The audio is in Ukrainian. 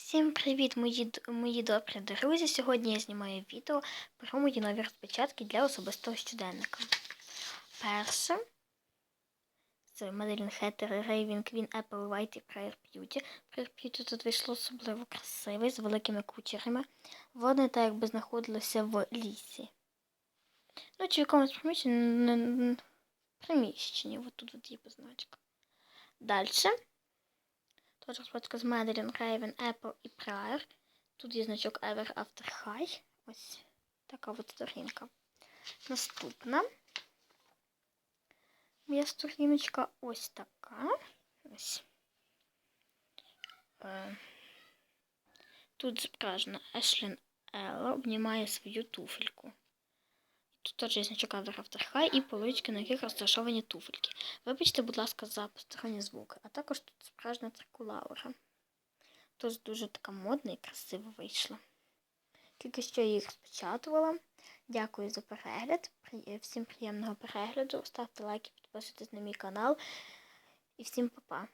Всім привіт, мої, мої добрі друзі! Сьогодні я знімаю відео про мої нові розпечатки для особистого щоденника. Перше це Madeline Hatter, Raven Queen, Apple White і Prayer Beauty. Prayer Beauty тут вийшло особливо красивий, з великими кучерами. Вони так якби знаходилися в лісі. Ну, чи в якомусь приміщенні, приміщенні, от тут от є позначка. Далі. Тож розпочка з Madeline, Raven, Apple і Prayer. Тут є значок Ever After High. Ось така от сторінка. Наступна моя сторіночка ось така. Ось. Е, Тут зображена Ешлін Елла обнімає свою туфельку. Тут теж є значок After і полички, на яких розташовані туфельки. Вибачте, будь ласка, за посторонні звуки. А також тут справжня трикулаура. Тож дуже така модна і красиво вийшла. Тільки що я їх розпечатувала. Дякую за перегляд. Всім приємного перегляду. Ставте лайки, підписуйтесь на мій канал. І всім па-па.